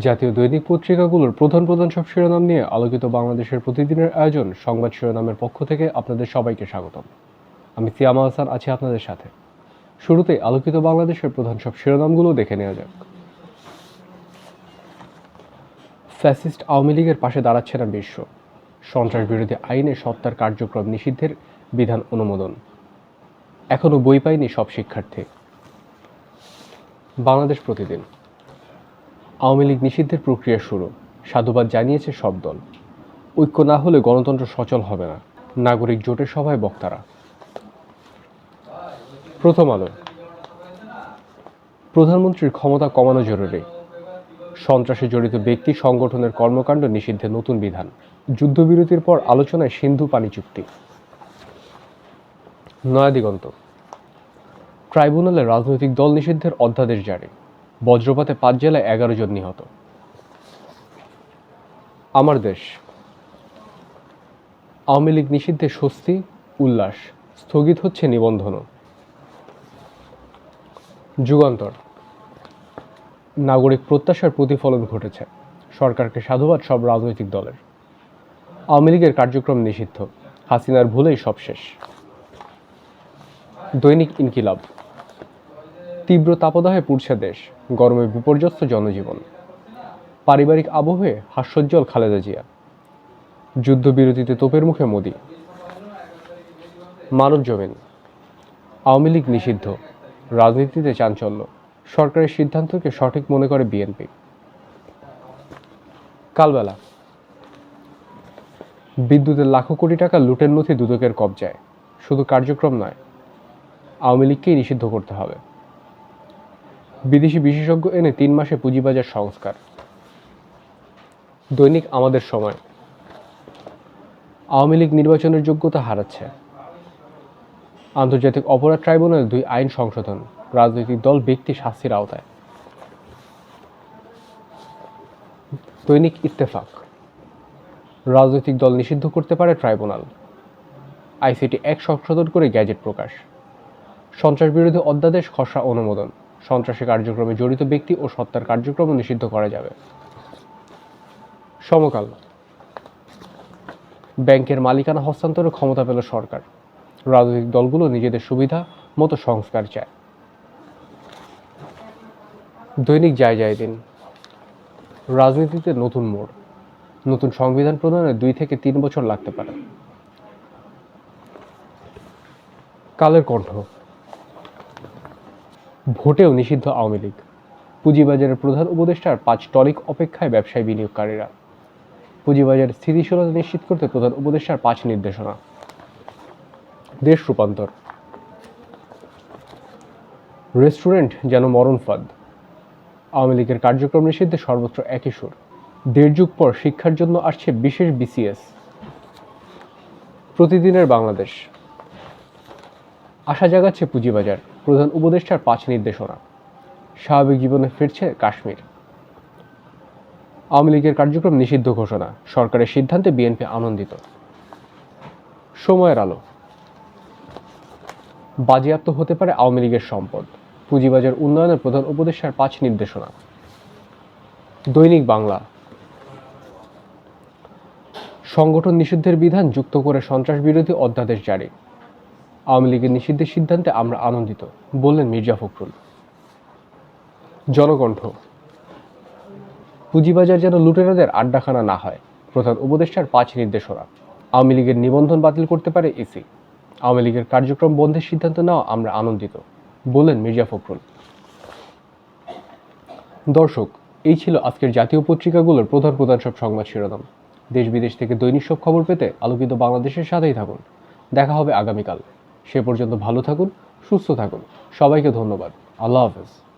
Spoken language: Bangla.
জাতীয় দৈনিক পত্রিকাগুলোর প্রধান প্রধান সব শিরোনাম নিয়ে আলোকিত বাংলাদেশের প্রতিদিনের আয়োজন, সংবাদ শিরোনামের পক্ষ থেকে আপনাদের সবাইকে স্বাগতম। আমি সিয়ামা হাসান আছি আপনাদের সাথে। শুরুতেই আলোকিত বাংলাদেশের প্রধান সব শিরোনামগুলো দেখে নেওয়া যাক। ফ্যাসিস্ট আওয়ামী লীগের পাশে দাঁড়াচ্ছে না বিশ্ব। সন্ত্রাস বিরোধী আইনে সত্তার কার্যক্রম নিষিদ্ধের বিধান অনুমোদন। এখনও বই পায়নি সব শিক্ষার্থী। বাংলাদেশ প্রতিদিন। আওয়ামী লীগ নিষিদ্ধের প্রক্রিয়া শুরু। সাধুবাদ জানিয়েছে সব দল। ঐক্য না হলে গণতন্ত্র সচল হবে না। নাগরিক জোটের সভায় বক্তারা। প্রথম আলো। প্রধানমন্ত্রীর ক্ষমতা কমানো জরুরি। সন্ত্রাসে জড়িত ব্যক্তি সংগঠনের কর্মকাণ্ড নিষিদ্ধে নতুন বিধান। যুদ্ধবিরতির পর আলোচনায় সিন্ধু পানি চুক্তি। নয়াদিগন্ত। ট্রাইব্যুনালে রাজনৈতিক দল নিষিদ্ধের অধ্যাদেশ জারি। বজ্রপাতে পাঁচ জেলায় এগারো জন নিহত। আমার দেশ, আওয়ামী লীগ নিষিদ্ধে স্বস্তি, উল্লাস, স্থগিত হচ্ছে নিবন্ধনও। যুগান্তর, নাগরিক প্রত্যাশার প্রতিফলন ঘটেছে। সরকারকে সাধুবাদ সব রাজনৈতিক দলের। আওয়ামী লীগের কার্যক্রম নিষিদ্ধ। হাসিনার ভুলেই সব শেষ। দৈনিক ইনকিলাব। তীব্র তাপদাহে পুড়ছে দেশ, গরমে বিপর্যস্ত জনজীবন। পারিবারিক আবহে হাস্যোজ্জ্বল খালেদা জিয়া। যুদ্ধবিরতিতে তোপের মুখে মোদি। মানব জমিন। আওয়ামী লীগ নিষিদ্ধ। রাজনীতিতে চাঞ্চল্য। সরকারের সিদ্ধান্তকে সঠিক মনে করে বিএনপি। কালবেলা। বিদ্যুতের লাখো কোটি টাকা লুটের নথি দুদকের কবজায়। শুধু কার্যক্রম নয়, আওয়ামী লীগকেই নিষিদ্ধ করতে হবে। বিদেশি বিশেষজ্ঞ এনে তিন মাসে পুঁজিবাজার সংস্কার। দৈনিক আমাদের সময়। আওয়ামী লীগ নির্বাচনের যোগ্যতা হারাচ্ছে। আন্তর্জাতিক অপরাধ ট্রাইব্যুনাল দুই আইন সংশোধন। রাজনৈতিক দল ব্যক্তি শাস্তির আওতায়। দৈনিক ইত্তেফাক। রাজনৈতিক দল নিষিদ্ধ করতে পারে ট্রাইব্যুনাল। আইসিটি এক সংশোধন করে গ্যাজেট প্রকাশ। সন্ত্রাস বিরোধী অধ্যাদেশ খসড়া অনুমোদন। সন্ত্রাসী কার্যক্রমে জড়িত ব্যক্তি ও সত্তার কার্যক্রম নিষিদ্ধ করা যাবে। সমকাল। ব্যাংকের মালিকানা হস্তান্তরের ক্ষমতা পেল সরকার। রাজনৈতিক দলগুলো নিজেদের সুবিধা মতো সংস্কার চায়। দৈনিক যায় যায় দিন। রাজনীতিতে নতুন মোড়। নতুন সংবিধান প্রণয়নে দুই থেকে তিন বছর লাগতে পারে। কালের কণ্ঠ। ভোটেও নিষিদ্ধ আওয়ামী লীগ। পুঁজিবাজারের প্রধান উপদেষ্টার পাঁচ টলিক অপেক্ষায় ব্যবসায়ী বিনিয়োগকারীরা। পুঁজিবাজারের স্থিতিশীলতা নিশ্চিত করতে প্রধান উপদেষ্টার পাঁচ নির্দেশনা। দেশ রূপান্তর। রেস্টুরেন্ট যেন মরণ ফাঁদ। আওয়ামী লীগের কার্যক্রম নিষিদ্ধে সর্বত্র একই সুর। দেড় যুগ পর শিক্ষার জন্য আসছে বিশেষ বিসিএস প্রতিদিনের বাংলাদেশ। আশা জাগাচ্ছে পুঁজিবাজার। প্রধান উপদেষ্টার পাঁচ নির্দেশনা। স্বাভাবিক জীবনে ফিরছে কাশ্মীর। আওয়ামী লীগের কার্যক্রম নিষিদ্ধ ঘোষণা, সরকারের সিদ্ধান্তে বিএনপি আনন্দিত। সময়ের আলো। বাজেয়াপ্ত হতে পারে আওয়ামী লীগের সম্পদ। পুঁজিবাজার উন্নয়নের প্রধান উপদেষ্টার পাঁচ নির্দেশনা। দৈনিক বাংলা। সংগঠন নিষিদ্ধের বিধান যুক্ত করে সন্ত্রাস বিরোধী অধ্যাদেশ জারি। আওয়ামী লীগের নিষিদ্ধের সিদ্ধান্তে আমরা আনন্দিত, বললেন মির্জা ফখরুল। জনকণ্ঠ, পুঁজিবাজার যেন লুটেরাদের আড্ডাখানা না হয়, প্রধান উপদেষ্টার পাঁচ নির্দেশনা। আওয়ামী লীগের নিবন্ধন বাতিল করতে পারে ইসি। আওয়ামী লীগের কার্যক্রম বন্ধের সিদ্ধান্ত নেওয়া আমরা আনন্দিত, বললেন মির্জা ফখরুল। দর্শক, এই ছিল আজকের জাতীয় পত্রিকাগুলোর প্রধান প্রধান সব সংবাদ শিরোনাম। দেশ বিদেশ থেকে দৈনিক সব খবর পেতে আলোকিত বাংলাদেশের সাথেই থাকুন। দেখা হবে আগামীকাল। সে পর্যন্ত ভালো থাকুন সুস্থ থাকুন। সবাইকে ধন্যবাদ। আল্লাহ হাফেজ।